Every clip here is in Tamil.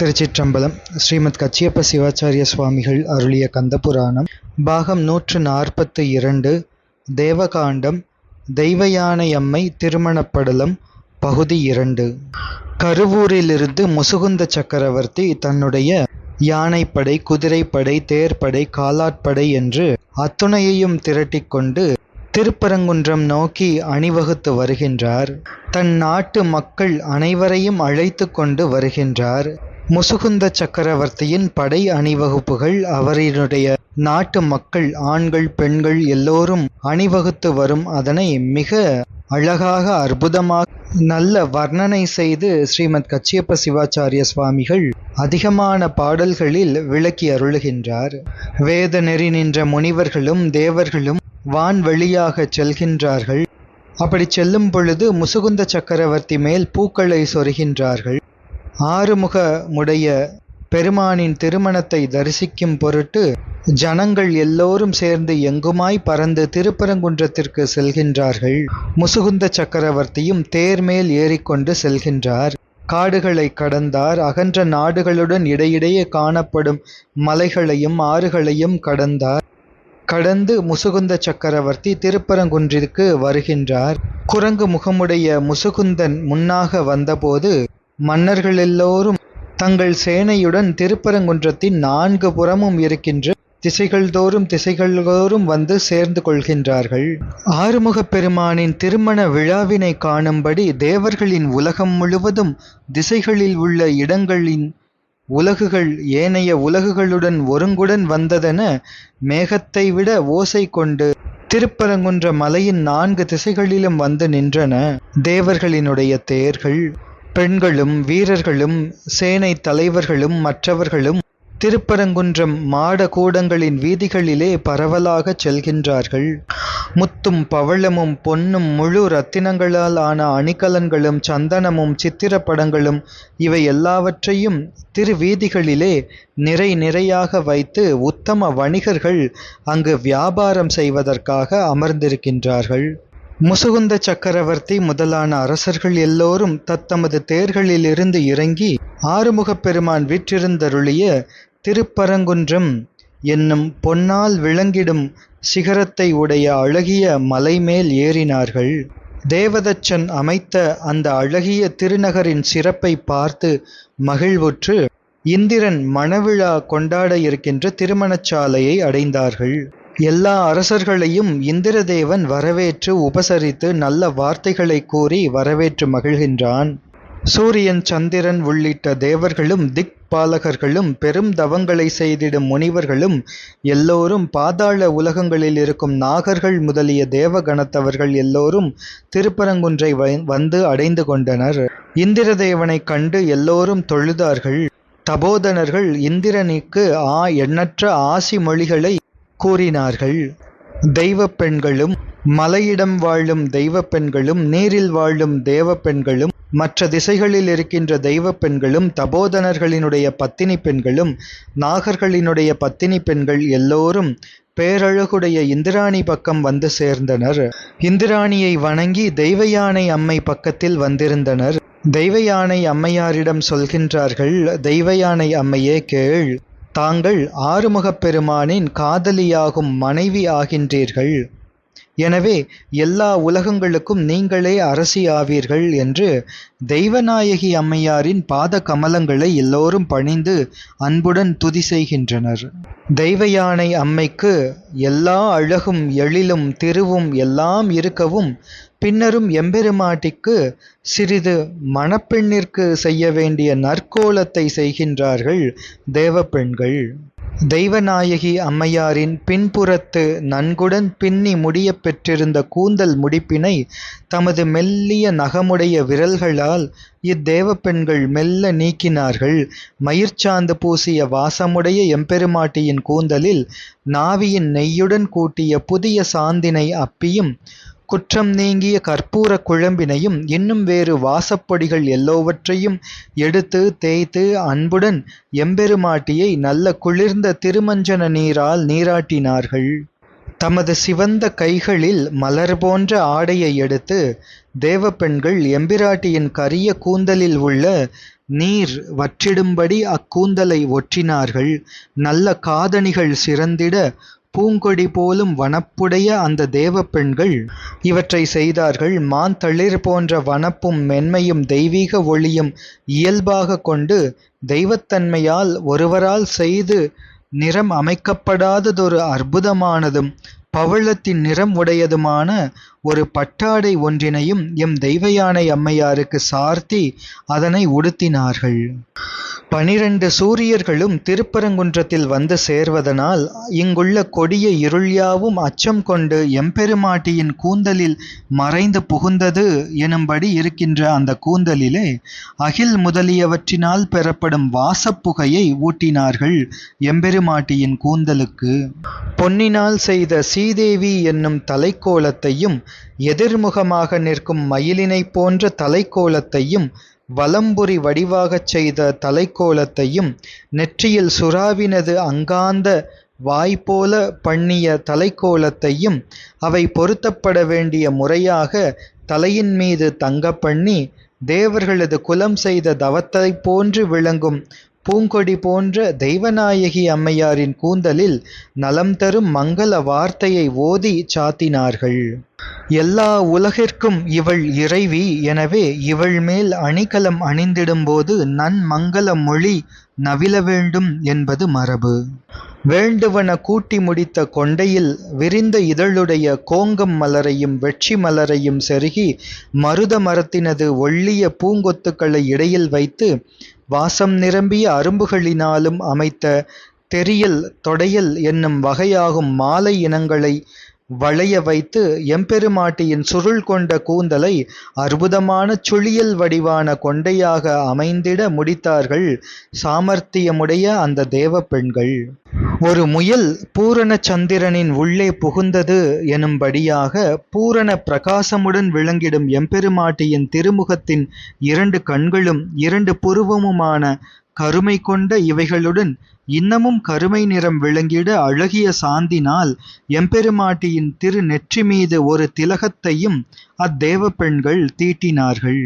திருச்சிற்றம்பலம் ஸ்ரீமத் கச்சியப்ப சிவாச்சாரிய சுவாமிகள் அருளிய கந்தபுராணம் பாகம் நூற்று நாற்பத்து இரண்டு தேவகாண்டம் தெய்வயானையம்மை திருமணப்படலம் பகுதி இரண்டு. கருவூரிலிருந்து முசுகுந்த சக்கரவர்த்தி தன்னுடைய யானைப்படை குதிரைப்படை தேர்ப்படை காலாட்படை என்று அத்துணையையும் திரட்டிக்கொண்டு திருப்பரங்குன்றம் நோக்கி அணிவகுத்து வருகின்றார். தன் நாட்டு மக்கள் அனைவரையும் அழைத்து கொண்டு வருகின்றார். முசுகுந்த சக்கரவர்த்தியின் படை அணிவகுப்புகள் அவரினுடைய நாட்டு மக்கள் ஆண்கள் பெண்கள் எல்லோரும் அணிவகுத்து வரும் அதனை மிக அழகாக அற்புதமாக நல்ல வர்ணனை செய்து ஸ்ரீமத் கச்சியப்ப சிவாச்சாரிய சுவாமிகள் அதிகமான பாடல்களில் விளக்கி அருளுகின்றார். வேத நெறி நின்ற முனிவர்களும் தேவர்களும் வான்வெளியாக செல்கின்றார்கள். அப்படி செல்லும் பொழுது முசுகுந்த சக்கரவர்த்தி மேல் பூக்களை சொருகின்றார்கள். ஆறுமுகமுடைய பெருமானின் திருமணத்தை தரிசிக்கும் பொருட்டு ஜனங்கள் எல்லோரும் சேர்ந்து எங்குமாய் பறந்து திருப்பரங்குன்றத்திற்கு செல்கின்றார்கள். முசுகுந்த சக்கரவர்த்தியும் தேர் மேல் ஏறிக்கொண்டு செல்கின்றார். காடுகளை கடந்தார். அகன்ற நாடுகளுடன் இடையிடையே காணப்படும் மலைகளையும் ஆறுகளையும் கடந்தார். கடந்து முசுகுந்த சக்கரவர்த்தி திருப்பரங்குன்றிற்கு வருகின்றார். குரங்கு முகமுடைய முசுகுந்தன் முன்னாக வந்தபோது மன்னர்கள் எல்லோரும் தங்கள் சேனையுடன் திருப்பரங்குன்றத்தின் நான்கு புறமும் இருக்கின்ற திசைகள் தோறும் திசைகள் தோறும் வந்து சேர்ந்து கொள்கின்றார்கள். ஆறுமுகப் பெருமானின் திருமண விழாவினை காணும்படி தேவர்களின் உலகம் முழுவதும் திசைகளில் உள்ள இடங்களின் உலகுகள் ஏனைய உலகுகளுடன் ஒருங்குடன் வந்ததென மேகத்தை விட ஓசை கொண்டு திருப்பரங்குன்ற மலையின் நான்கு திசைகளிலும் வந்து நின்றன. தேவர்களினுடைய தேர்கள் பெண்களும் வீரர்களும் சேனை தலைவர்களும் மற்றவர்களும் திருப்பரங்குன்றம் மாட கூடங்களின் வீதிகளிலே பரவலாகச் செல்கின்றார்கள். முத்தும் பவளமும் பொன்னும் முழு ரத்தினங்களால் ஆன அணிகலன்களும் சந்தனமும் சித்திரப்படங்களும் இவை எல்லாவற்றையும் திருவீதிகளிலே நிறை நிறையாக வைத்து உத்தம வணிகர்கள் அங்கு வியாபாரம் செய்வதற்காக அமர்ந்திருக்கின்றார்கள். முசுகுந்த சக்கரவர்த்தி முதலான அரசர்கள் எல்லோரும் தத்தமது தேர்களிலிருந்து இறங்கி ஆறுமுகப் பெருமான் வீற்றிருந்தருளிய திருப்பரங்குன்றம் என்னும் பொன்னால் விளங்கிடும் சிகரத்தை உடைய அழகிய மலைமேல் ஏறினார்கள். தேவதச்சன் அமைத்த அந்த அழகிய திருநகரின் சிறப்பை பார்த்து மகிழ்வுற்று இந்திரன் மணவிழா கொண்டாட இருக்கின்ற திருமணச்சாலையை அடைந்தார்கள். எல்லா அரசர்களையும் இந்திரதேவன் வரவேற்று உபசரித்து நல்ல வார்த்தைகளை கூறி வரவேற்று மகிழ்கின்றான். சூரியன் சந்திரன் உள்ளிட்ட தேவர்களும் திக் பாலகர்களும் பெரும் தவங்களை செய்திடும் முனிவர்களும் எல்லோரும் பாதாள உலகங்களில் இருக்கும் நாகர்கள் முதலிய தேவகணத்தவர்கள் எல்லோரும் திருப்பரங்குன்றை வந்து அடைந்து கொண்டனர். இந்திரதேவனை கண்டு எல்லோரும் தொழுதார்கள். தபோதனர்கள் இந்திரனுக்கு ஆ எண்ணற்ற ஆசி மொழிகளை கூறினார்கள் தெய்வ பெண்களும் மலையிடம் வாழும் தெய்வ பெண்களும் நீரில் வாழும் தேவ பெண்களும் மற்ற திசைகளில் இருக்கின்ற தெய்வ பெண்களும் தபோதனர்களினுடைய பத்தினி பெண்களும் நாகர்களினுடைய பத்தினி பெண்கள் எல்லோரும் பேரழகுடைய இந்திராணி பக்கம் வந்து சேர்ந்தனர். இந்திராணியை வணங்கி தெய்வயானை அம்மை பக்கத்தில் வந்திருந்தனர். தெய்வயானை அம்மையாரிடம் சொல்கின்றார்கள் தெய்வயானை அம்மையே கேள். தாங்கள் ஆறுமுகப் பெருமானின் காதலியாகும் மனைவி ஆகின்றீர்கள். எனவே எல்லா உலகங்களுக்கும் நீங்களே அரசி ஆவீர்கள் என்று தெய்வநாயகி அம்மையாரின் பாத கமலங்களை எல்லோரும் பணிந்து அன்புடன் துதி செய்கின்றனர். தெய்வயானை அம்மைக்கு எல்லா அழகும் எழிலும் திருவும் எல்லாம் இருக்கவும் பின்னரும் எம்பெருமாட்டிக்கு சிறிது மணப்பெண்ணிற்கு செய்ய வேண்டிய நற்கோலத்தை செய்கின்றார்கள் தேவப்பெண்கள். தெய்வநாயகி அம்மையாரின் பின்புறத்து நன்குடன் பின்னி முடிய பெற்றிருந்த கூந்தல் முடிப்பினை தமது மெல்லிய நகமுடைய விரல்களால் இத்தேவ பெண்கள் மெல்ல நீக்கினார்கள். மயிர்ச்சாந்து பூசிய வாசமுடைய எம்பெருமாட்டியின் கூந்தலில் நாவியின் நெய்யுடன் கூட்டிய புதிய சாந்தினை அப்பியும் குற்றம் நீங்கிய கற்பூர குழம்பினையும் இன்னும் வேறு வாசப்பொடிகள் எல்லோவற்றையும் எடுத்து தேய்த்து அன்புடன் எம்பெருமாட்டியை நல்ல குளிர்ந்த திருமஞ்சன நீரால் நீராட்டினார்கள். தமது சிவந்த கைகளில் மலர் போன்ற ஆடையை எடுத்து தேவப்பெண்கள் எம்பிராட்டியின் கரிய கூந்தலில் உள்ள நீர் வற்றிடும்படி அக்கூந்தலை ஒற்றினார்கள். நல்ல காதணிகள் சிறந்திட பூங்கொடி போலும் வனப்புடைய அந்த தேவ பெண்கள் இவற்றை செய்தார்கள். மாந்தளிர் போன்ற வனப்பும் மென்மையும் தெய்வீக ஒளியும் இயல்பாக கொண்டு தெய்வத்தன்மையால் ஒருவரால் செய்து நிறம் அமைக்கப்படாததொரு அற்புதமானதும் பவளத்தின் நிறம் உடையதுமான ஒரு பட்டாடை ஒன்றினையும் எம் தெய்வயானை அம்மையாருக்கு சார்த்தி அதனை உடுத்தினார்கள். பனிரண்டு சூரியர்களும் திருப்பரங்குன்றத்தில் வந்து சேர்வதனால் இங்குள்ள கொடிய இருள் யாவும் அச்சம் கொண்டு எம்பெருமாட்டியின் கூந்தலில் மறைந்து புகுந்தது எனும்படி இருக்கின்ற அந்த கூந்தலிலே அகில் முதலியவற்றினால் பெறப்படும் வாசப்புகையை ஊட்டினார்கள் எம்பெருமாட்டியின் கூந்தலுக்கு. பொன்னினால் செய்த சீதேவி என்னும் தலைக்கோலத்தையும் எதிர்முகமாக நிற்கும் மயிலினைப் போன்ற தலைக்கோலத்தையும் வலம்புரி வடிவாகச் செய்த தலைக்கோலத்தையும் நெற்றியில் சுறாவினது அங்காந்த வாய்ப்போல பண்ணிய தலைக்கோலத்தையும் அவை பொருத்தப்பட வேண்டிய முறையாக தலையின் மீது தங்க பண்ணி தேவர்களது குலம் செய்த தவத்தைப் போன்று விளங்கும் பூங்கொடி போன்ற தெய்வநாயகி அம்மையாரின் கூந்தலில் நலம் தரும் மங்கள வார்த்தையை ஓதி சாத்தினார்கள். எல்லா உலகிற்கும் இவள் இறைவி எனவே இவள் மேல் அணிகலம் அணிந்திடும்போது நன்மங்கல மொழி நவில வேண்டும் என்பது மரபு. வேண்டுவன கூட்டி முடித்த கொண்டையில் விரிந்த இதழுடைய கோங்கம் மலரையும் வெட்சி மலரையும் செருகி மருத மரத்தினது ஒள்ளிய பூங்கொத்துக்களை இடையில் வைத்து வாசம் நிரம்பிய அரும்புகளினாலும் அமைத்த தெரியல் தொடையல் என்னும் வகையாகும் மாலை இனங்களை வளைய வைத்து எம்பெருமாட்டியின் சுருள் கொண்ட கூந்தலை அற்புதமான சுழியல் வடிவான கொண்டையாக அமைந்திட முடித்தார்கள் சாமர்த்தியமுடைய அந்த தேவ பெண்கள் ஒரு முயல் பூரண சந்திரனின் உள்ளே புகுந்தது எனும்படியாக பூரண பிரகாசமுடன் விளங்கிடும் எம்பெருமாட்டியின் திருமுகத்தின் இரண்டு கண்களும் இரண்டு புருவமுமான கருமை கொண்ட இவைகளுடன் இன்னமும் கருமை நிறம் விளங்கிட அழகிய சாந்தினால். எம்பெருமாட்டியின் திரு நெற்றி மீது ஒரு திலகத்தையும் அத்தேவ பெண்கள் தீட்டினார்கள்.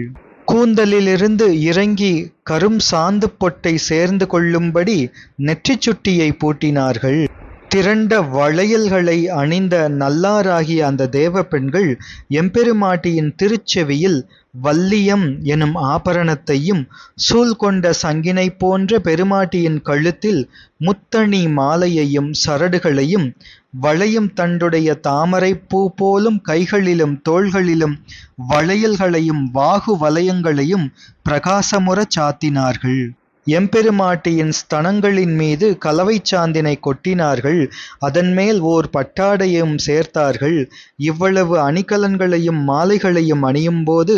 கூந்தலிலிருந்து இறங்கி கரும் சாந்து பொட்டை சேர்ந்து கொள்ளும்படி நெற்றிச் சுட்டியை பூட்டினார்கள். திரண்ட வளையல்களை அணிந்த நல்லாராகிய அந்த தேவ பெண்கள் எம்பெருமாட்டியின் திருச்செவியில் வல்லியம் எனும் ஆபரணத்தையும் சூழ் கொண்ட சங்கினை போன்ற பெருமாட்டியின் கழுத்தில் முத்தணி மாலையையும் சரடுகளையும் வளையும் தண்டுடைய தாமரை பூ போலும் கைகளிலும் தோள்களிலும் வளையல்களையும் வாகு வலயங்களையும் பிரகாசமுறச் சாத்தினார்கள். எம்பெருமாட்டியின் ஸ்தனங்களின் மீது கலவைச் சாந்தினை கொட்டினார்கள். அதன்மேல் ஓர் பட்டாடையும் சேர்த்தார்கள். இவ்வளவு அணிகலன்களையும் மாலைகளையும் அணியும்போது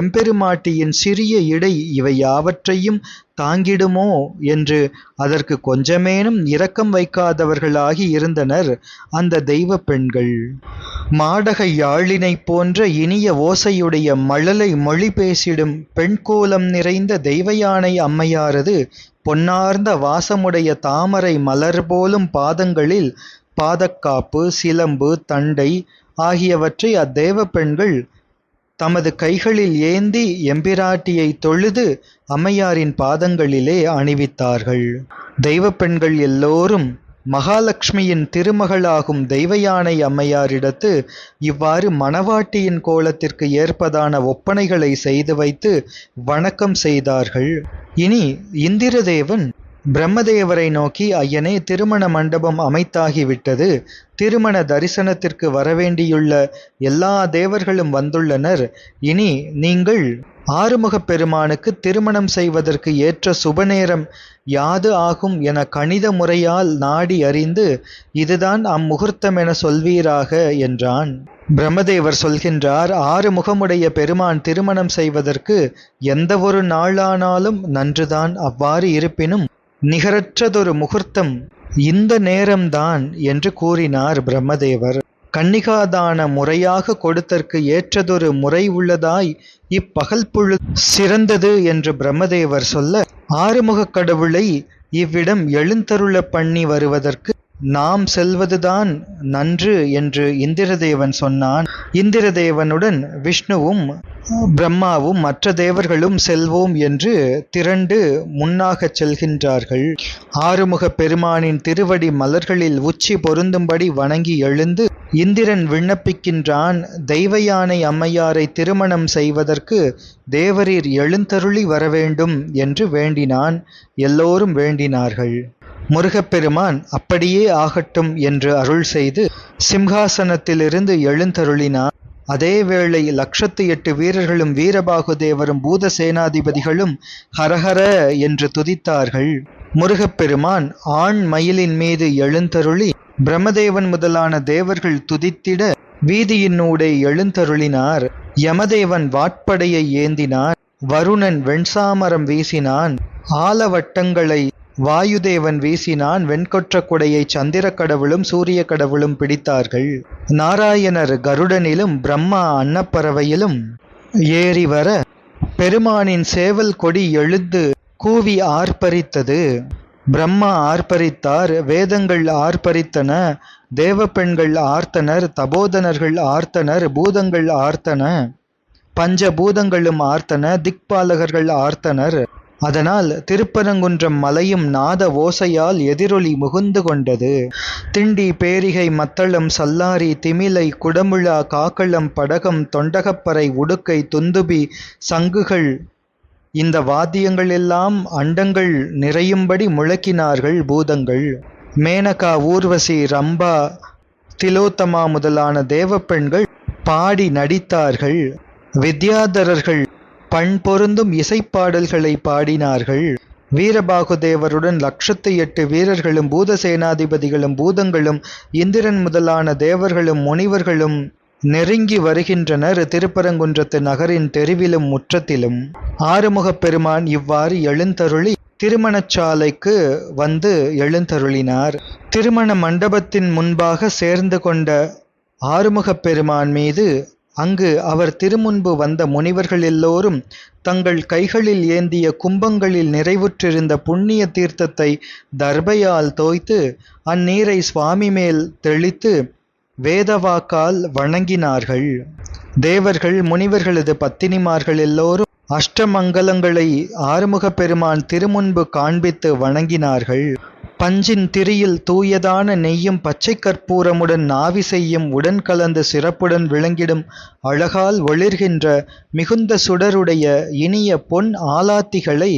எம்பெருமாட்டியின் சிறிய இடை இவை யாவற்றையும் தாங்கிடுமோ என்று அதற்கு கொஞ்சமேனும் இரக்கம் வைக்காதவர்களாகி இருந்தனர் அந்த தெய்வ பெண்கள். மாடக யாழினைப் போன்ற இனிய ஓசையுடைய மழலை மொழி பேசிடும் பெண் கோலம் நிறைந்த தெய்வயானை அம்மையாரது பொன்னார்ந்த வாசமுடைய தாமரை மலர் போலும் பாதங்களில் பாதக்காப்பு சிலம்பு தண்டை ஆகியவற்றை அத்தேவ பெண்கள் தமது கைகளில் ஏந்தி எம்பிராட்டியை தொழுது அம்மையாரின் பாதங்களிலே அணிவித்தார்கள். தெய்வ பெண்கள் எல்லோரும் மகாலட்சுமியின் திருமகளாகும் தெய்வயானை அம்மையாரிடத்து இவ்வாறு மணவாட்டியின் கோலத்திற்கு ஏற்பதான ஒப்பனைகளை செய்து வைத்து வணக்கம் செய்தார்கள். இனி இந்திரதேவன் பிரம்மதேவரை நோக்கி ஐயனே திருமண மண்டபம் அமைத்தாகிவிட்டது திருமண தரிசனத்திற்கு வரவேண்டியுள்ள எல்லா தேவர்களும் வந்துள்ளனர். இனி நீங்கள் ஆறுமுகப் பெருமானுக்கு திருமணம் செய்வதற்கு ஏற்ற சுபநேரம் யாது ஆகும் என கணித முறையால் நாடி அறிந்து இதுதான் அம்முகூர்த்தம் என சொல்வீராக என்றான். பிரம்மதேவர் சொல்கின்றார் ஆறு முகமுடைய பெருமான் திருமணம் செய்வதற்கு எந்த ஒரு நாளானாலும் நன்றுதான். அவ்வாறு இருப்பினும் நிகரற்றதொரு முகூர்த்தம் இந்த நேரம்தான் என்று கூறினார் பிரம்மதேவர். கன்னிகாதான முறையாக கொடுத்தற்கு ஏற்றதொரு முறை உள்ளதாய் இப்பகல் புழு சிறந்தது என்று பிரம்மதேவர் சொல்ல ஆறுமுகக் கடவுளை இவ்விடம் எழுந்தருள பண்ணி வருவதற்கு நாம் செல்வதுதான் நன்று என்று இந்திரதேவன் சொன்னான். இந்திரதேவனுடன் விஷ்ணுவும் பிரம்மாவும் மற்ற தேவர்களும் செல்வோம் என்று திரண்டு முன்னாகச் செல்கின்றார்கள். ஆறுமுகப் பெருமானின் திருவடி மலர்களில் உச்சி பொருந்தும்படி வணங்கி எழுந்து இந்திரன் விண்ணப்பிக்கின்றான். தெய்வ யானை அம்மையாரை திருமணம் செய்வதற்கு தேவரீர் எழுந்தருளி வரவேண்டும் என்று வேண்டினான். எல்லோரும் வேண்டினார்கள். முருகப்பெருமான் அப்படியே ஆகட்டும் என்று அருள் செய்து சிம்ஹாசனத்திலிருந்து எழுந்தருளினார். அதேவேளை லட்சத்து எட்டு வீரர்களும் வீரபாகு தேவரும் பூத சேனாதிபதிகளும் ஹரஹர என்று துதித்தார்கள். முருகப்பெருமான் ஆண் மயிலின் மீது எழுந்தருளி பிரம்மதேவன் முதலான தேவர்கள் துதித்திட வீதியினூடே எழுந்தருளினார். யமதேவன் வாட்படையை ஏந்தினான். வருணன் வெண்சாமரம் வீசினான். ஆலவட்டங்களை வாயுதேவன் வீசினான் வெண்கொற்ற குடையை சந்திர கடவுளும் சூரிய கடவுளும் பிடித்தார்கள். நாராயணர் கருடனிலும் பிரம்மா அன்னப்பறவையிலும் ஏறி வர பெருமானின் சேவல் கொடி எழுந்து கூவி ஆர்ப்பரித்தது. பிரம்மா ஆர்ப்பரித்தார் வேதங்கள் ஆர்ப்பரித்தன தேவ பெண்கள் ஆர்த்தனர் தபோதனர்கள் ஆர்த்தனர் பூதங்கள் ஆர்த்தன பஞ்ச பூதங்களும் ஆர்த்தன திக்பாலகர்கள் ஆர்த்தனர். அதனால் திருப்பரங்குன்றம் மலையும் நாத ஓசையால் எதிரொலி முகுந்து கொண்டது. திண்டி பேரிகை மத்தளம் சல்லாரி திமிலை குடமுழா காக்களம் படகம் தொண்டகப்பறை உடுக்கை துந்துபி சங்குகள். இந்த வாத்தியங்கள் எல்லாம் அண்டங்கள் நிறையும்படி முழக்கினார்கள் பூதங்கள். மேனகா ஊர்வசி ரம்பா திலோத்தமா முதலான தேவப்பெண்கள் பாடி நடித்தார்கள். வித்யாதரர்கள் பண்பொருந்தும் இசைப்பாடல்களை பாடினார்கள். வீரபாகுதேவருடன் லட்சத்து எட்டு வீரர்களும் பூத சேனாதிபதிகளும் பூதங்களும் இந்திரன் முதலான தேவர்களும் முனிவர்களும் நெருங்கி வருகின்றனர். திருப்பரங்குன்றத்து நகரின் தெருவிலும் முற்றத்திலும். ஆறுமுகப் பெருமான் இவ்வாறு எழுந்தருளி திருமணச்சாலைக்கு வந்து எழுந்தருளினார். திருமண மண்டபத்தின் முன்பாக சேர்ந்து கொண்ட ஆறுமுகப் பெருமான் மீது அங்கு அவர் திருமுன்பு வந்த முனிவர்கள் எல்லோரும் தங்கள் கைகளில் ஏந்திய கும்பங்களில் நிறைவுற்றிருந்த புண்ணிய தீர்த்தத்தை தர்பையால் தோய்த்து அந்நீரை சுவாமி மேல் தெளித்து வேதவாக்கால் வணங்கினார்கள். தேவர்கள் முனிவர்களது பத்தினிமார்கள் எல்லோரும் அஷ்டமங்கலங்களை ஆறுமுகப் பெருமான் திருமுன்பு காண்பித்து வணங்கினார்கள். பஞ்சின் திரியில் தூயதான நெய்யும் பச்சை கற்பூரமுடன் நாவி செய்யும் உடன் கலந்து சிறப்புடன் விளங்கிடும் அழகால் ஒளிர்கின்ற மிகுந்த சுடருடைய இனிய பொன் ஆலாத்திகளை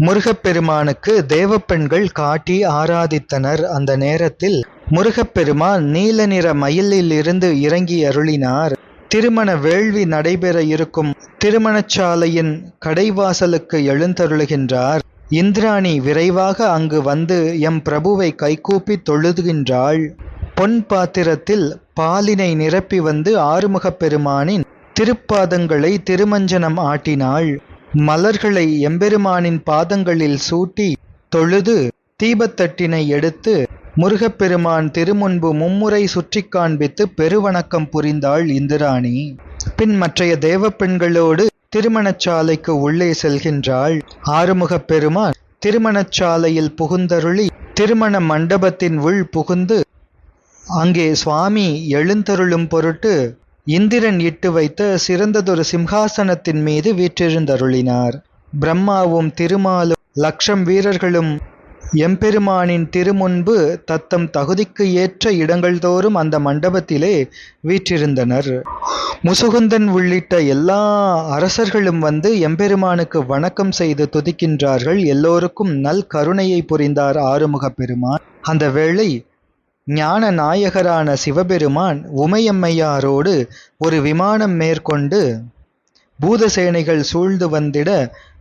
முருகப்பெருமானுக்கு தேவப்பெண்கள் காட்டி ஆராதித்தனர். அந்த நேரத்தில் முருகப்பெருமான் நீல நிற மயிலில் இருந்து இறங்கி அருளினார். திருமண வேள்வி நடைபெற இருக்கும் திருமணச்சாலையின் கடைவாசலுக்கு எழுந்தருளுகின்றார். இந்திராணி விரைவாக அங்கு வந்து எம் பிரபுவை கைகூப்பி தொழுதுகின்றாள். பொன் பாத்திரத்தில் பாலினை நிரப்பி வந்து ஆறுமுகப் பெருமானின் திருப்பாதங்களை திருமஞ்சனம் ஆட்டினாள். மலர்களை எம்பெருமானின் பாதங்களில் சூட்டி தொழுது தீபத்தட்டினை எடுத்து முருகப்பெருமான் திருமுன்பு மும்முறை சுற்றி காண்பித்து பெருவணக்கம் புரிந்தாள் இந்திராணி. பின் மற்றைய தேவப்பெண்களோடு திருமணச்சாலைக்கு உள்ளே செல்கின்றாள் ஆறுமுகப் பெருமான் திருமணச்சாலையில் புகுந்தருளி திருமண மண்டபத்தின் உள் புகுந்து அங்கே சுவாமி எழுந்தருளும் பொருட்டு இந்திரன் இட்டு வைத்த சிறந்ததொரு சிம்ஹாசனத்தின் மீது வீற்றிருந்தருளினார். பிரம்மாவும் திருமாலும் லட்சம் வீரர்களும் எம்பெருமானின் திருமுன்பு தத்தம் தகுதிக்கு ஏற்ற இடங்கள் தோறும் அந்த மண்டபத்திலே வீற்றிருந்தனர். முசுகுந்தன் உள்ளிட்ட எல்லா அரசர்களும் வந்து எம்பெருமானுக்கு வணக்கம் செய்து துதிக்கின்றார்கள். எல்லோருக்கும் நல் கருணையை புரிந்தார் ஆறுமுக பெருமான் அந்த வேளை ஞான நாயகரான சிவபெருமான் உமையம்மையாரோடு ஒரு விமானம் மேற்கொண்டு பூதசேனைகள் சூழ்ந்து வந்திட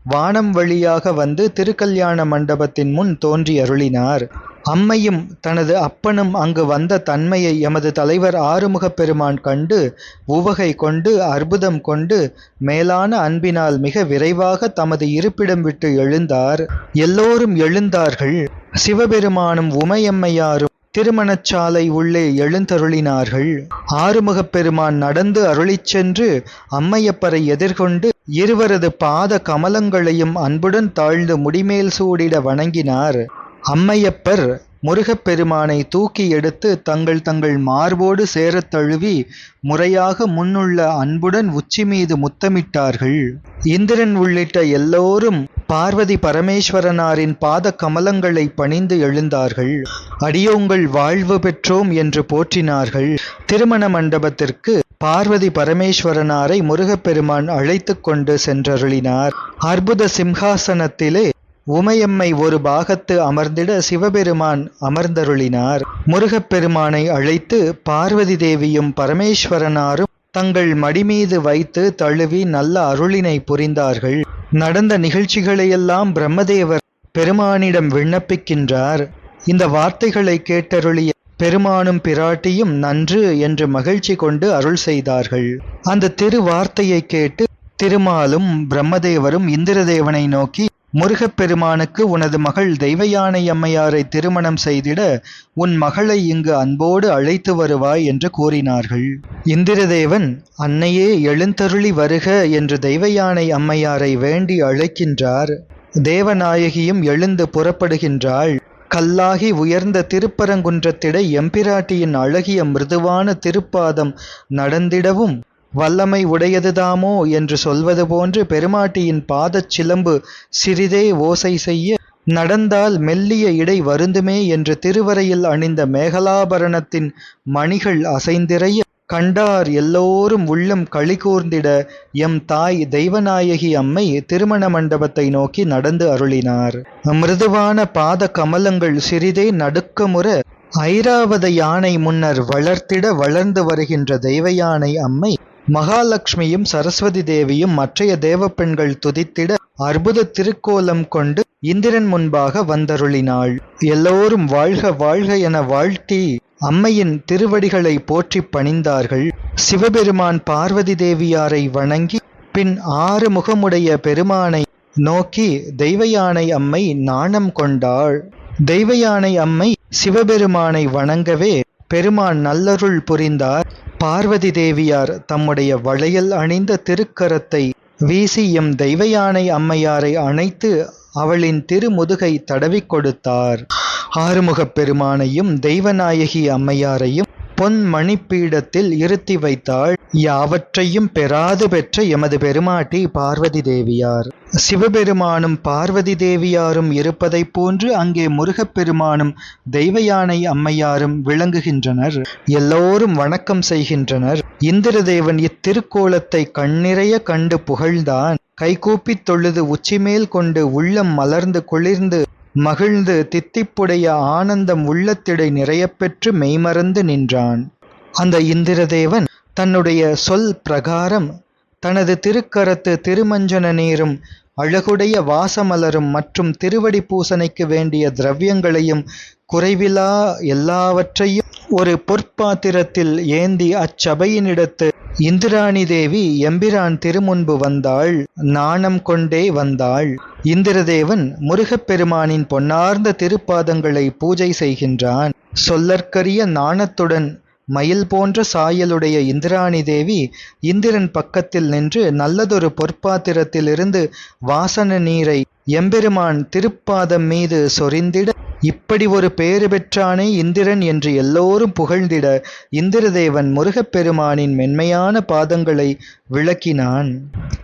வானம் வழியாக வந்து திருக்கல்யாண மண்டபத்தின் முன் தோன்றி அருளினார். அம்மையும் தனது அப்பனும் அங்கு வந்த தன்மையை எமது தலைவர் ஆறுமுகப் பெருமான் கண்டு உவகை கொண்டு அற்புதம் கொண்டு மேலான அன்பினால் மிக விரைவாக தமது இருப்பிடம் விட்டு எழுந்தார். எல்லோரும் எழுந்தார்கள். சிவபெருமானும் உமையம்மையாரும் திருமணச்சாலை உள்ளே எழுந்தருளினார்கள். ஆறுமுகப் பெருமான் நடந்து அருளிச் சென்று அம்மையப்பரை எதிர்கொண்டு இருவரது பாத கமலங்களையும் அன்புடன் தாழ்ந்து முடிமேல் சூடிட வணங்கினார். அம்மையப்பர் முருகப்பெருமானை தூக்கி எடுத்து தங்கள் தங்கள் மார்போடு சேரத் தழுவி முறையாக முன்னுள்ள அன்புடன் உச்சி மீது முத்தமிட்டார்கள். இந்திரன் உள்ளிட்ட எல்லோரும் பார்வதி பரமேஸ்வரனாரின் பாத கமலங்களை பணிந்து எழுந்தார்கள். அடியோங்கள் வாழ்வு பெற்றோம் என்று போற்றினார்கள். திருமண மண்டபத்திற்கு பார்வதி பரமேஸ்வரனாரை முருகப்பெருமான் அழைத்து கொண்டு சென்றருளினார். அற்புத சிம்ஹாசனத்திலே உமையம்மை ஒரு பாகத்து அமர்ந்திட சிவபெருமான் அமர்ந்தருளினார். முருகப்பெருமானை அழைத்து பார்வதி தேவியும் பரமேஸ்வரனாரும் தங்கள் மடிமீது வைத்து தழுவி நல்ல அருளினை புரிந்தார்கள். நடந்த நிகழ்ச்சிகளையெல்லாம் பிரம்மதேவர் பெருமானிடம் விண்ணப்பிக்கின்றார். இந்த வார்த்தைகளை கேட்டருளிய பெருமானும் பிராட்டியும் நன்று என்று மகிழ்ச்சி கொண்டு அருள் செய்தார்கள். அந்த திருவார்த்தையை கேட்டு திருமாலும் பிரம்மதேவரும் இந்திரதேவனை நோக்கி முருகப்பெருமானுக்கு உனது மகள் தெய்வயானை அம்மையாரை திருமணம் செய்திட உன் மகளை இங்கு அன்போடு அழைத்து வருவாய் என்று கூறினார்கள். இந்திரதேவன் அன்னையே எழுந்தருளி வருக என்று தெய்வயானை அம்மையாரை வேண்டி அழைக்கின்றார். தேவநாயகியும் எழுந்து புறப்படுகின்றாள். கல்லாகி உயர்ந்த திருப்பரங்குன்றத்திட எம்பிராட்டியின் அழகிய மிருதுவான திருப்பாதம் நடந்திடவும் வல்லமை உடையதுதாமோ என்று சொல்வது போன்று பெருமாட்டியின் பாதச் சிலம்பு சிறிதே ஓசை செய்ய நடந்தால் மெல்லிய இடை வருந்துமே என்று திருவரையில் அணிந்த மேகலாபரணத்தின் மணிகள் அசைந்திரைய கண்டார் எல்லோரும் உள்ளம் களி கூர்ந்திட எம் தாய் தெய்வநாயகி அம்மை திருமண மண்டபத்தை நோக்கி நடந்து அருளினார். மிருதுவான பாத கமலங்கள் சிறிதே நடுக்கமுற ஐராவத யானை முன்னர் வளர்த்திட வளர்ந்து வருகின்ற தெய்வ யானை அம்மை மகாலட்சுமியும் சரஸ்வதி தேவியும் மற்றைய தேவப்பெண்கள் துதித்திட அற்புத திருக்கோலம் கொண்டு இந்திரன் முன்பாக வந்தருளினாள். எல்லோரும் வாழ்க வாழ்க என வாழ்த்தி அம்மையின் திருவடிகளை போற்றிப் பணிந்தார்கள். சிவபெருமான் பார்வதி தேவியாரை வணங்கி பின் ஆறு முகமுடைய பெருமானை நோக்கி தெய்வயானை அம்மை நாணம் கொண்டாள். தெய்வயானை அம்மை சிவபெருமானை வணங்கவே பெருமான் நல்லருள் புரிந்தார். பார்வதி தேவியார் தம்முடைய வளையல் அணிந்த திருக்கரத்தை வீசி எம் தெய்வயானை அம்மையாரை அணைத்து அவளின் திருமுதுகை தடவிக் கொடுத்தார். ஆறுமுகப் பெருமானையும் தெய்வநாயகி அம்மையாரையும் பொன் மணிப்பீடத்தில் இருத்தி வைத்தாள். யாவற்றையும் பெறாது பெற்ற எமது பெருமாட்டி பார்வதி தேவியார். சிவபெருமானும் பார்வதி தேவியாரும் இருப்பதைப் போன்று அங்கே முருகப்பெருமானும் தெய்வயானை அம்மையாரும் விளங்குகின்றனர். எல்லோரும் வணக்கம் செய்கின்றனர். இந்திரதேவன் இத்திருக்கோலத்தை கண்ணிறைய கண்டு புகழ்ந்தான். கைகூப்பித் தொழுது உச்சிமேல் கொண்டு உள்ளம் மலர்ந்து குளிர்ந்து மகிழ்ந்து தித்திப்புடைய ஆனந்தம் உள்ளத்திடை நிறைய பெற்று மெய்மறந்து நின்றான். அந்த இந்திரதேவன் தன்னுடைய சொல் பிரகாரம் தனது திருக்கரத்து திருமஞ்சன நீரும் அழகுடைய வாசமலரும் மற்றும் திருவடி பூசனைக்கு வேண்டிய திரவியங்களையும் குறைவிலா எல்லாவற்றையும் ஒரு பொற்பாத்திரத்தில் ஏந்தி அச்சபையினிடத்து இந்திராணி தேவி எம்பிரான் திருமுன்பு வந்தாள் நாணம் கொண்டே வந்தாள். இந்திரதேவன் முருகப்பெருமானின் பொன்னார்ந்த திருப்பாதங்களை பூஜை செய்கின்றான். சொல்லற்கரிய நாணத்துடன் மயில் போன்ற சாயலுடைய இந்திராணி தேவி இந்திரன் பக்கத்தில் நின்று நல்லதொரு பொற்பாத்திரத்திலிருந்து வாசன நீரை எம்பெருமான் திருப்பாதம் மீது சொரிந்திட இப்படி ஒரு பேறு பெற்றானே இந்திரன் என்று எல்லோரும் புகழ்ந்திட இந்திரதேவன் முருகப்பெருமானின் மென்மையான பாதங்களை விளக்கினான்.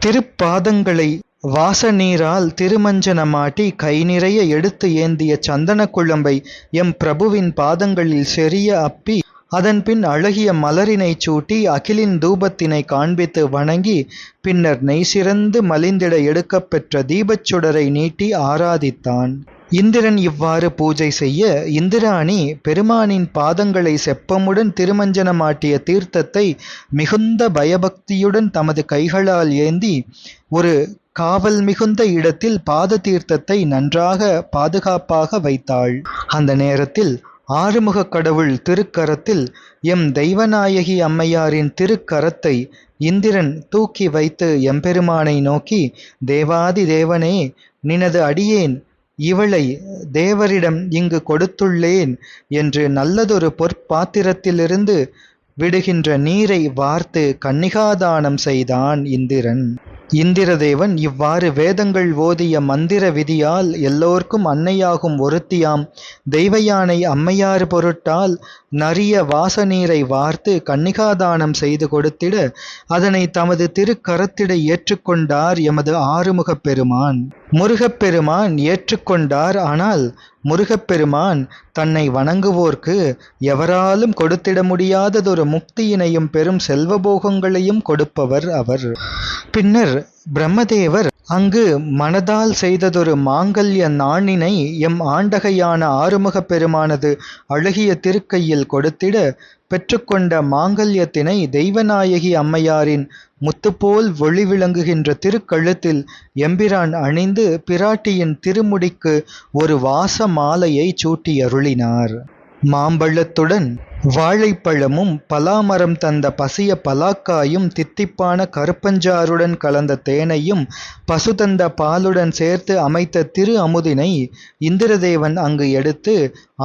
திருப்பாதங்களை வாசநீரால் திருமஞ்சனமாட்டி கை நிறைய எடுத்து ஏந்திய சந்தன குழம்பை எம் பிரபுவின் பாதங்களில் செறிய அப்பி அதன்பின் அழகிய மலரினைச் சூட்டி அகிலின் தூபத்தினை காண்பித்து வணங்கி பின்னர் நெய் சிறந்து மலிந்திட எடுக்கப் பெற்ற தீபச் சுடரை நீட்டி ஆராதித்தான். இந்திரன் இவ்வாறு பூஜை செய்ய இந்திராணி பெருமானின் பாதங்களை செப்பமுடன் திருமஞ்சனமாட்டிய தீர்த்தத்தை மிகுந்த பயபக்தியுடன் தமது கைகளால் ஏந்தி ஒரு காவல் மிகுந்த இடத்தில் பாத தீர்த்தத்தை நன்றாக பாதுகாப்பாக வைத்தாள். அந்த நேரத்தில் ஆறுமுக கடவுள் திருக்கரத்தில் எம் தெய்வநாயகி அம்மையாரின் திருக்கரத்தை இந்திரன் தூக்கி வைத்து எம்பெருமானை நோக்கி தேவாதி தேவனே நினது அடியேன் இவளை தேவரிடம் இங்கு கொடுத்துள்ளேன் என்று நல்லதொரு பொற்பாத்திரத்திலிருந்து விடுகின்ற நீரை வார்த்து கன்னிகாதானம் செய்தான் இந்திரன். இந்திரதேவன் இவ்வாறு வேதங்கள் ஓதிய மந்திர விதியால் எல்லோர்க்கும் அன்னையாகும் ஒருத்தியாம். தெய்வயானை அம்மையாறு பொருட்டால் நரிய வாசநீரை வார்த்து கன்னிகாதானம் செய்து கொடுத்திட அதனை தமது திருக்கரத்திட ஏற்றுக்கொண்டார் எமது ஆறுமுகப் பெருமான். முருகப்பெருமான் ஏற்றுக்கொண்டார் ஆனால் முருகப்பெருமான் தன்னை வணங்குவோர்க்கு எவராலும் கொடுத்திட முடியாததொரு முக்தியினையும் பெரும் செல்வபோகங்களையும் கொடுப்பவர் அவர். பின்னர் பிரம்மதேவர் அங்கு மனதால் செய்ததொரு மாங்கல்ய நாணினை எம் ஆண்டகையான ஆறுமுகப் பெருமானது அழகிய திருக்கையில் கொடுத்திட பெற்றுக்கொண்ட மாங்கல்யத்தினை தெய்வநாயகி அம்மையாரின் முத்துப்போல் ஒளி விளங்குகின்ற திருக்கழுத்தில் எம்பிரான் அணிந்து பிராட்டியின் திருமுடிக்கு ஒரு வாச மாலையை சூட்டியருளினார். மாம்பழத்துடன் வாழைப்பழமும் பலாமரம் தந்த பசிய பலாக்காயும் தித்திப்பான கருப்பஞ்சாறுடன் கலந்த தேனையும் பசு தந்த பாலுடன் சேர்த்து அமைத்த திரு அமுதினை இந்திரதேவன் அங்கு எடுத்து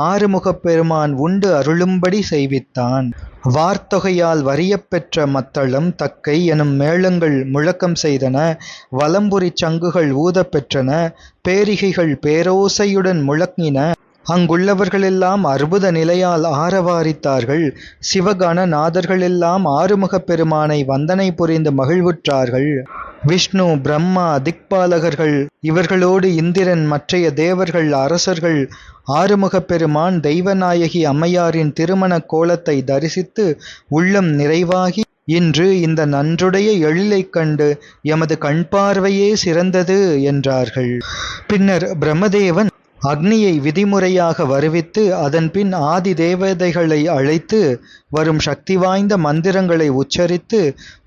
ஆறுமுகப் பெருமான் உண்டு அருளும்படி செய்வித்தான். வார்த்தொகையால் வரியப்பெற்ற மத்தளம் தக்கை எனும் மேளங்கள் முழக்கம் செய்தன வலம்புரி சங்குகள் ஊதப்பெற்றன பேரிகைகள் பேரோசையுடன் முழங்கின அங்குள்ளவர்களெல்லாம் அற்புத நிலையால் ஆரவாரித்தார்கள். சிவகண நாதர்களெல்லாம் ஆறுமுகப் பெருமானை வந்தனை புரிந்து மகிழ்வுற்றார்கள். விஷ்ணு பிரம்மா திக்பாலகர்கள் இவர்களோடு இந்திரன் மற்றைய தேவர்கள் அரசர்கள் ஆறுமுகப் பெருமான் தெய்வநாயகி அம்மையாரின் திருமண கோலத்தை தரிசித்து உள்ளம் நிறைவாகி இன்று இந்த நன்றுடைய எழிலைக் கண்டு எமது கண்பார்வையே சிறந்தது என்றார்கள். பின்னர் பிரம்மதேவன் அக்னியை விதிமுறையாக வருவித்து அதன்பின் ஆதி தேவதைகளை அழைத்து வரும் சக்தி வாய்ந்த மந்திரங்களை உச்சரித்து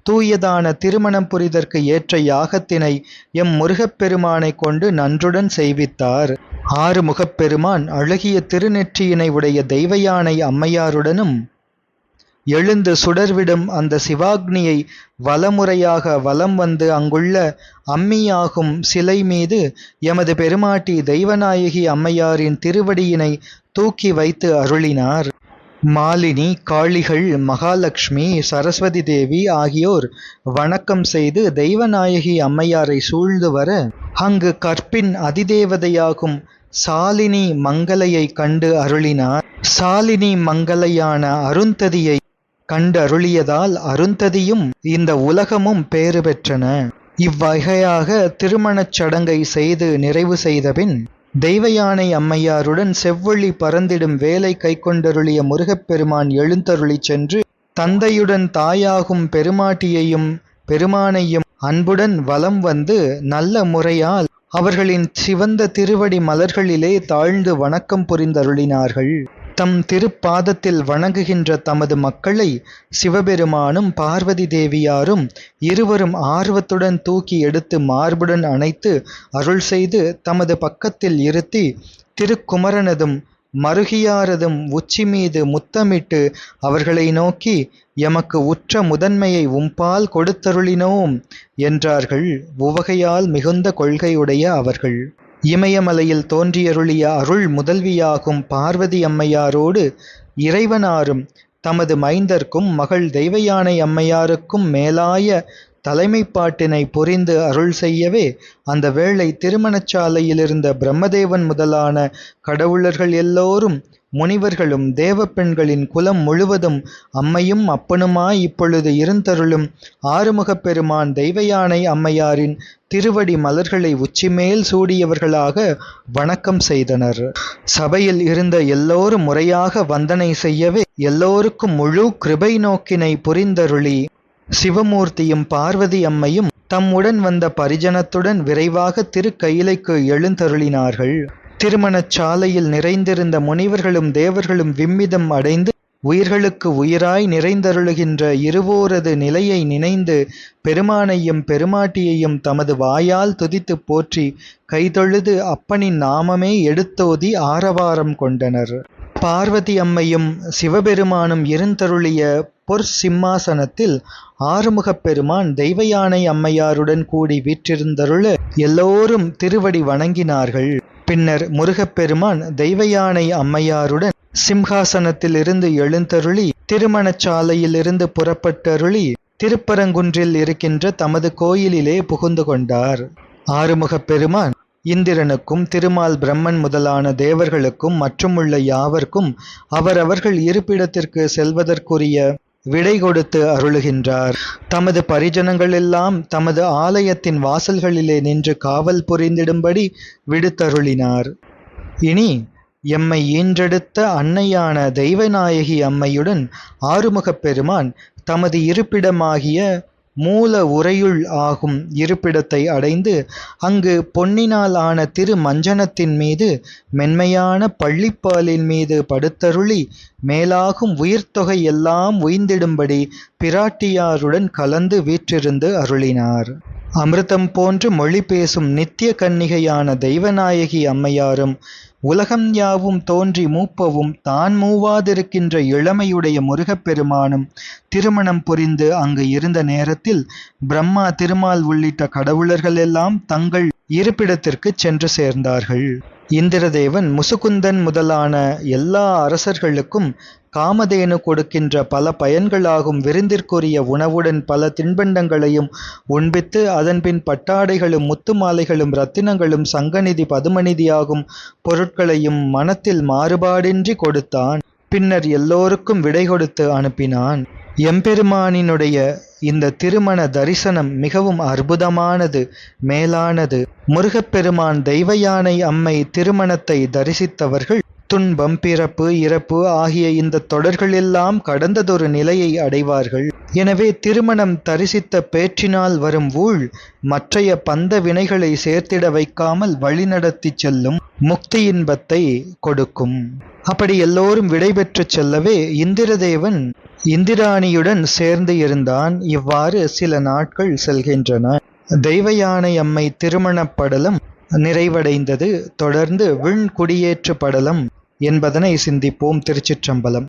தூயதான திருமணம் புரிதற்கு ஏற்ற யாகத்தினை எம் முருகப்பெருமானை கொண்டு நன்றுடன் செய்வித்தார். ஆறு முகப்பெருமான் அழகிய திருநெற்றியினை உடைய தெய்வயானை அம்மையாருடனும் எழுந்து சுடர்விடும் அந்த சிவாக்னியை வலமுறையாக வலம் வந்து அங்குள்ள அம்மியாகும் சிலை மீது எமது பெருமாட்டி தெய்வநாயகி அம்மையாரின் திருவடியினை தூக்கி வைத்து அருளினார். மாலினி காளிகள் மகாலட்சுமி சரஸ்வதி தேவி ஆகியோர் வணக்கம் செய்து தெய்வநாயகி அம்மையாரை சூழ்ந்து வர அங்கு கற்பின் அதிதேவதையாகும் சாலினி மங்கலையை கண்டு அருளினார். சாலினி மங்கலையான அருந்ததியை கண்டருளியதால் அருந்ததியும் இந்த உலகமும் பேறு பெற்றன. இவ்வகையாக திருமணச் சடங்கை செய்து நிறைவு செய்தபின் தெய்வயானை அம்மையாருடன் செவ்வொளி பறந்திடும் வேலை கைக்கொண்டருளிய முருகப்பெருமான் எழுந்தருளிச் சென்று தந்தையுடன் தாயாகும் பெருமாட்டியையும் பெருமானையும் அன்புடன் வலம் வந்து நல்ல முறையால் அவர்களின் சிவந்த திருவடி மலர்களிலே தாழ்ந்து வணக்கம் புரிந்தருளினார்கள். தம் திருப்பாதத்தில் வணங்குகின்ற தமது மக்களை சிவபெருமானும் பார்வதி தேவியாரும் இருவரும் ஆர்வத்துடன் தூக்கி எடுத்து மார்புடன் அணைத்து அருள் செய்து தமது பக்கத்தில் இருத்தி திருக்குமரனதும் மருகியாரதும் உச்சி மீது முத்தமிட்டு அவர்களை நோக்கி எமக்கு உற்ற முதன்மையை உம்பால் கொடுத்தருளினோம் என்றார்கள் உவகையால் மிகுந்த கொள்கையுடைய அவர்கள். இமயமலையில் தோன்றியருளிய அருள் முதல்வியாகும் பார்வதி அம்மையாரோடு இறைவனாரும் தமது மைந்தர்க்கும் மகள் தெய்வயானை அம்மையாருக்கும் மேலாய தலைமைப்பாட்டினை புரிந்து அருள் செய்யவே அந்த வேளை திருமணச்சாலையிலிருந்த பிரம்மதேவன் முதலான கடவுளர்கள் எல்லோரும் முனிவர்களும் தேவ பெண்களின் குலம் முழுவதும் அம்மையும் அப்பனுமாய் இப்பொழுது இருந்தருளும் ஆறுமுகப் பெருமான் தெய்வயானை அம்மையாரின் திருவடி மலர்களை உச்சிமேல் சூடியவர்களாக வணக்கம் செய்தனர். சபையில் இருந்த எல்லோரும் முறையாக வந்தனை செய்யவே எல்லோருக்கும் முழு கிருபை நோக்கினை புரிந்தருளி சிவமூர்த்தியும் பார்வதி அம்மையும் தம்முடன் வந்த பரிஜனத்துடன் விரைவாக திருக்கயிலைக்கு எழுந்தருளினார்கள். திருமணச் சாலையில் நிறைந்திருந்த முனிவர்களும் தேவர்களும் விம்மிதம் அடைந்து உயிர்களுக்கு உயிராய் நிறைந்தருளுகின்ற இருவோரது நிலையை நினைந்து பெருமானையும் பெருமாட்டியையும் தமது வாயால் துதித்துப் போற்றி கைதொழுது அப்பனின் நாமமே எடுத்தோதி ஆரவாரம் கொண்டனர். பார்வதி அம்மையும் சிவபெருமானும் இருந்தருளிய பொற் சிம்மாசனத்தில் ஆறுமுகப் பெருமான் தெய்வயானை அம்மையாருடன் கூடி வீற்றிருந்தருள எல்லோரும் திருவடி வணங்கினார்கள். பின்னர் முருகப்பெருமான் தெய்வயானை அம்மையாருடன் சிம்ஹாசனத்திலிருந்து எழுந்தருளி திருமணச்சாலையிலிருந்து புறப்பட்டருளி திருப்பரங்குன்றில் இருக்கின்ற தமது கோயிலிலே புகுந்து கொண்டார். ஆறுமுகப் பெருமான் இந்திரனுக்கும் திருமால் பிரம்மன் முதலான தேவர்களுக்கும் மற்றுமுள்ள யாவர்க்கும் அவரவர்கள் இருப்பிடத்திற்கு செல்வதற்குரிய விடை கொடுத்து அருளுகின்றார். தமது பரிஜனங்களெல்லாம் தமது ஆலயத்தின் வாசல்களிலே நின்று காவல் புரிந்திடும்படி விடுத்தருளினார். இனி எம்மை ஈன்றெடுத்த அன்னையான தெய்வநாயகி அம்மையுடன் ஆறுமுகப் பெருமான் தமது இருப்பிடமாகிய மூல உரையுள் ஆகும் இருப்பிடத்தை அடைந்து அங்கு பொன்னினால் ஆன திரு மஞ்சனத்தின் மீது மென்மையான பள்ளிப்பாலின் மீது படுத்தருளி மேலாகும் உயிர்த்தொகை எல்லாம் உய்ந்திடும்படி பிராட்டியாருடன் கலந்து வீற்றிருந்து அருளினார். அமிர்தம் போன்று மொழி பேசும் நித்திய கன்னிகையான தெய்வநாயகி அம்மையாரும் உலகம் யாவும் தோன்றி மூப்பவும் தான் மூவாதிருக்கின்ற இளமையுடைய முருகப்பெருமானும் திருமணம் புரிந்து அங்கு இருந்த நேரத்தில் பிரம்மா திருமால் உள்ளிட்ட கடவுளர்கள் எல்லாம் தங்கள் இருப்பிடத்திற்கு சென்று சேர்ந்தார்கள். இந்திரதேவன் முசுகுந்தன் முதலான எல்லா அரசர்களுக்கும் காமதேனு கொடுக்கின்ற பல பயன்களாகும் விருந்திற்குரிய உணவுடன் பல தின்பண்டங்களையும் உண்பித்து அதன்பின் பட்டாடைகளும் முத்து மாலைகளும் ரத்தினங்களும் சங்கநிதி பதுமநிதியாகும் பொருட்களையும் மனத்தில் மாறுபாடின்றி கொடுத்தான். பின்னர் எல்லோருக்கும் விடை கொடுத்து அனுப்பினான். எம்பெருமானினுடைய இந்த திருமண தரிசனம் மிகவும் அற்புதமானது மேலானது. முருகப்பெருமான் தெய்வயானை அம்மை திருமணத்தை தரிசித்தவர்கள் துன்பம் பிறப்பு இறப்பு ஆகிய இந்த தொடர்களெல்லாம் கடந்ததொரு நிலையை அடைவார்கள். எனவே திருமணம் தரிசித்த பேற்றினால் வரும் ஊழ் மற்றைய பந்த வினைகளை சேர்த்திட வைக்காமல் வழிநடத்தி செல்லும் முக்தி இன்பத்தை கொடுக்கும். அப்படி எல்லோரும் விடைபெற்று செல்லவே இந்திரதேவன் இந்திராணியுடன் சேர்ந்து இருந்தான். இவ்வாறு சில நாட்கள் செல்கின்றன. தெய்வயானை அம்மை திருமணப் படலம் நிறைவடைந்தது. தொடர்ந்து விண் குடியேற்று படலம் என்பதனை சிந்திப்போம் திருச்சிற்றம்பலம்.